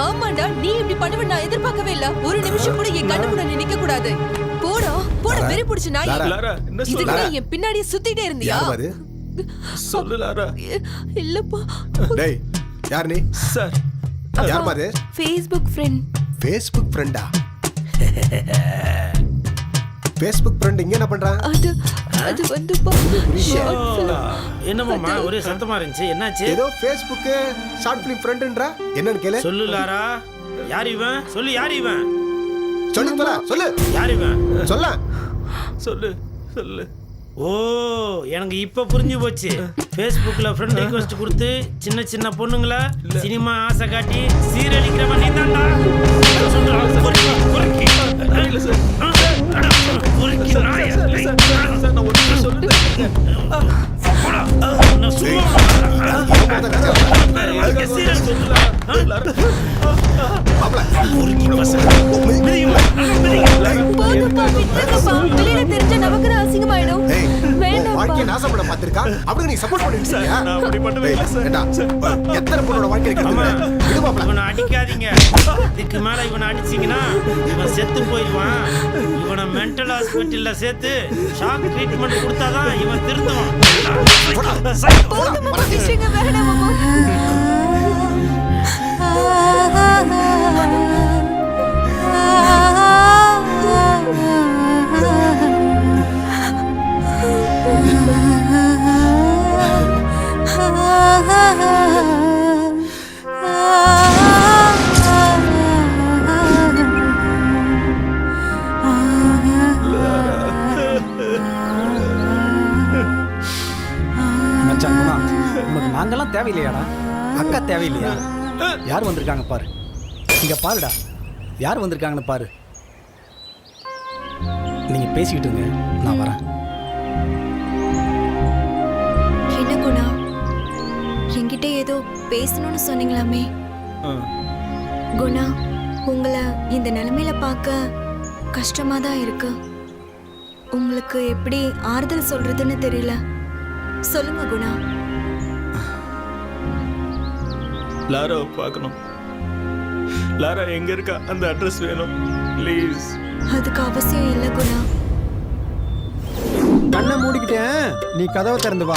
ஆமாண்டா நீ இப்படி பண்ணுவ நான் எதிர்பார்க்கவே இல்ல. ஒரு நிமிஷம் கூட என் கண்ணு முன்னாடி நிக்க கூடாது. போடா போட வெறி பிடிச்ச நாய். இதுக்கு சொல்ற? தான் என் பின்னாடியே சுத்திட்டே இருந்தியா? சொல்லு லாரா. இல்லப்பா. டேய் யார் நீ? சார். யார் பாரு ஃபேஸ்புக் ஃப்ரெண்ட் ஃபேஸ்புக் ஃப்ரெண்டா ஃபேஸ்புக் ஃப்ரெண்ட் இங்க என்ன பண்றான் அது அது ஃபிலிம் என்னமாம்மா ஒரே சத்தமா இருந்துச்சு. என்னாச்சு? ஏதோ ஃபேஸ்புக் ஷார்ட் ஃபிலிம் ஃப்ரெண்டுன்றா என்னன்னு கேளு. சொல்லு லாரா. யார் இவன்? சொல்லு யார் இவன்? சொல்லு சொல்ல சொல்லு. யார் இவன்? சொல்ல. சொல்லு சொல்லு. ஓ எனக்கு இப்ப புரிஞ்சு போச்சு. Facebookல ஃப்ரெண்ட் ரிக்வெஸ்ட் கொடுத்து சின்ன சின்ன பொண்ணுங்கள சினிமா ஆசை காட்டி சீரழிக்கிறவன் நீ தான்டா. நாசப்பட பாத்திருக்கா அப்படி நீ சப்போர்ட் பண்ணிட்டு சார், நான் அப்படி பண்ணவே சார். எத்தனை பொண்ணோட வாழ்க்கைய இவனை அடிக்காதீங்க இதுக்கு மேல இவனை அடிச்சீங்கன்னா இவன் செத்து போயிடுவான் இவனை மென்டல் ஹாஸ்பிட்டல்ல சேர்த்து ஷாக் ட்ரீட்மெண்ட் கொடுத்தாதான் இவன் திருந்துவான் போதுமாப்பா விஷயங்க நாங்கெல்லாம் தேவையில்லையாடா? அக்கா தேவையில்லையா? யார் வந்திருக்காங்க பாரு. இங்க பாருடா. யார் வந்திருக்காங்கன்னு பாரு. நீங்க பேசிக்கிட்டு இருங்க. நான் வரேன். என்ன குணா? என்கிட்ட ஏதோ பேசணும்னு சொன்னீங்களாமே. குணா உங்களை இந்த நிலைமையில பார்க்க கஷ்டமா தான் இருக்கு. உங்களுக்கு எப்படி ஆறுதல் சொல்றதுன்னு தெரியல. சொல்லுங்க குணா. லாராவை பார்க்கணும். லாரா எங்க இருக்கா? அந்த அட்ரஸ் வேணும். ப்ளீஸ் அதுக்கு அவசியம் இல்லை குணா. கண்ணை மூடிக்கிட்டேன். நீ கதவை திறந்து வா.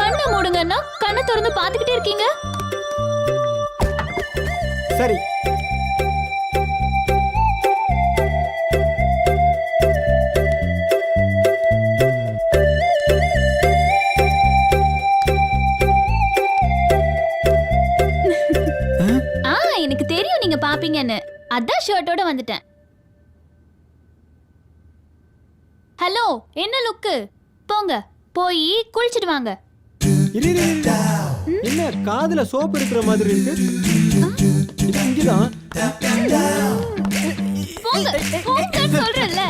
கண்ணை மூடுங்கன்னா கண்ணை திறந்து பாத்துக்கிட்டே இருக்கீங்க? சரி. பாப்பீங்கன்னு அதான் ஷர்ட்டோட வந்துட்டேன். ஹலோ என்ன லுக்கு போங்க போய் குளிச்சிட்டு வாங்க. என்ன காதுல சோப்பு இருக்கிற மாதிரி இருக்கு? இது இங்கதான். போங்க போங்கன்னு சொல்றேன்ல.